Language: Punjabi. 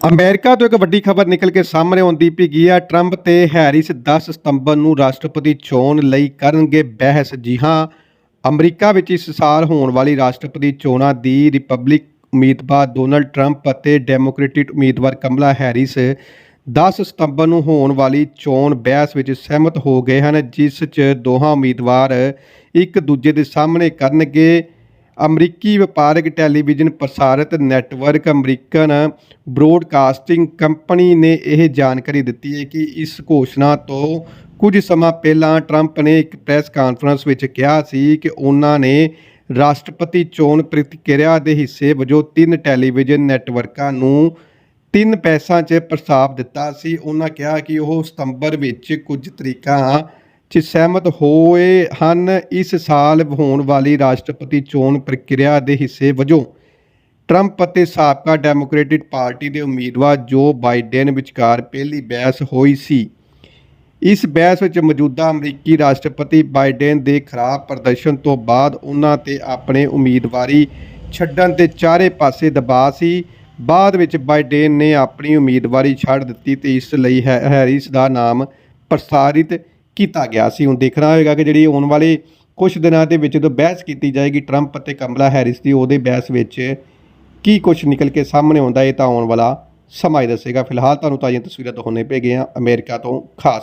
ਅਮਰੀਕਾ ਤੋਂ ਇੱਕ ਵੱਡੀ ਖਬਰ ਨਿਕਲ ਕੇ ਸਾਹਮਣੇ ਆਉਂਦੀ ਪਈ ਗਈ ਹੈ ਟਰੰਪ ਤੇ ਹੈਰਿਸ 10 ਸਤੰਬਰ ਨੂੰ ਰਾਸ਼ਟਰਪਤੀ ਚੋਣ ਲਈ ਕਰਨਗੇ ਬਹਿਸ। ਜੀ ਹਾਂ, ਅਮਰੀਕਾ ਵਿੱਚ ਇਸ ਸਾਲ ਹੋਣ ਵਾਲੀ ਰਾਸ਼ਟਰਪਤੀ ਚੋਣਾਂ ਦੀ ਰਿਪਬਲਿਕ ਉਮੀਦਵਾਰ ਡੋਨਲਡ ਟਰੰਪ ਅਤੇ ਡੈਮੋਕ੍ਰੈਟਿਕ ਉਮੀਦਵਾਰ ਕਮਲਾ ਹੈਰਿਸ 10 ਸਤੰਬਰ ਨੂੰ ਹੋਣ ਵਾਲੀ ਚੋਣ ਬਹਿਸ ਵਿੱਚ ਸਹਿਮਤ ਹੋ ਗਏ ਹਨ, ਜਿਸ 'ਚ ਦੋਹਾਂ ਉਮੀਦਵਾਰ ਇੱਕ ਦੂਜੇ ਦੇ ਸਾਹਮਣੇ ਕਰਨਗੇ ਅਮਰੀਕੀ ਵਪਾਰਕ ਟੈਲੀਵਿਜ਼ਨ ਪ੍ਰਸਾਰਿਤ ਨੈੱਟਵਰਕ ਅਮਰੀਕਨ ਬ੍ਰੋਡਕਾਸਟਿੰਗ ਕੰਪਨੀ ਨੇ ਇਹ ਜਾਣਕਾਰੀ ਦਿੱਤੀ ਹੈ ਕਿ ਇਸ ਘੋਸ਼ਣਾ ਤੋਂ ਕੁਝ ਸਮਾਂ ਪਹਿਲਾਂ ਟਰੰਪ ਨੇ ਇੱਕ ਪ੍ਰੈਸ ਕਾਨਫਰੰਸ ਵਿੱਚ ਕਿਹਾ ਸੀ ਕਿ ਉਹਨਾਂ ਨੇ ਰਾਸ਼ਟਰਪਤੀ ਚੋਣ ਪ੍ਰਤੀਕਿਰਿਆ ਦੇ ਹਿੱਸੇ ਵਜੋਂ ਤਿੰਨ ਟੈਲੀਵਿਜ਼ਨ ਨੈਟਵਰਕਾਂ ਨੂੰ ਤਿੰਨ ਪੈਸਿਆਂ 'ਚ ਪ੍ਰਸਤਾਵ ਦਿੱਤਾ ਸੀ। ਉਹਨਾਂ ਕਿਹਾ ਕਿ ਉਹ ਸਤੰਬਰ ਵਿੱਚ ਕੁਝ ਤਰੀਕਾਂ 'ਚ ਸਹਿਮਤ ਹੋਏ ਹਨ। ਇਸ ਸਾਲ ਹੋਣ ਵਾਲੀ ਰਾਸ਼ਟਰਪਤੀ ਚੋਣ ਪ੍ਰਕਿਰਿਆ ਦੇ ਹਿੱਸੇ ਵਜੋਂ ਟਰੰਪ ਅਤੇ ਸਾਬਕਾ ਡੈਮੋਕ੍ਰੈਟਿਕ ਪਾਰਟੀ ਦੇ ਉਮੀਦਵਾਰ ਜੋ ਬਾਈਡਨ ਵਿਚਕਾਰ ਪਹਿਲੀ ਬਹਿਸ ਹੋਈ ਸੀ। ਇਸ ਬਹਿਸ ਵਿੱਚ ਮੌਜੂਦਾ ਅਮਰੀਕੀ ਰਾਸ਼ਟਰਪਤੀ ਬਾਈਡਨ ਦੇ ਖਰਾਬ ਪ੍ਰਦਰਸ਼ਨ ਤੋਂ ਬਾਅਦ ਉਹਨਾਂ ਤੇ ਆਪਣੇ ਉਮੀਦਵਾਰੀ ਛੱਡਣ ਦੇ ਚਾਰੇ ਪਾਸੇ ਦਬਾਅ ਸੀ। ਬਾਅਦ ਵਿੱਚ ਬਾਈਡਨ ਨੇ ਆਪਣੀ ਉਮੀਦਵਾਰੀ ਛੱਡ ਦਿੱਤੀ ਤੇ ਇਸ ਲਈ ਹੈ- ਹੈਰਿਸ ਦਾ ਨਾਮ ਪ੍ਰਸਾਰਿਤ ਕੀਤਾ ਗਿਆ ਸੀ। ਹੁਣ ਦੇਖਣਾ ਹੋਵੇਗਾ ਕਿ ਜਿਹੜੀ ਆਉਣ ਵਾਲੇ ਕੁਝ ਦਿਨਾਂ ਦੇ ਵਿੱਚ ਜਦੋਂ ਬਹਿਸ ਕੀਤੀ ਜਾਏਗੀ, ਟਰੰਪ ਅਤੇ ਕਮਲਾ ਹੈਰਿਸ ਦੀ, ਉਹਦੇ ਬਹਿਸ ਵਿੱਚ ਕੀ ਕੁਝ ਨਿਕਲ ਕੇ ਸਾਹਮਣੇ ਆਉਂਦਾ, ਇਹ ਤਾਂ ਆਉਣ ਵਾਲਾ ਸਮਾਂ ਹੀ ਦੱਸੇਗਾ। ਫਿਲਹਾਲ ਤੁਹਾਨੂੰ ਤਾਜ਼ੀਆਂ ਤਸਵੀਰਾਂ ਦਿਖਾਉਣੇ ਪੈ ਗਏ ਆ ਅਮਰੀਕਾ ਤੋਂ ਖਾਸ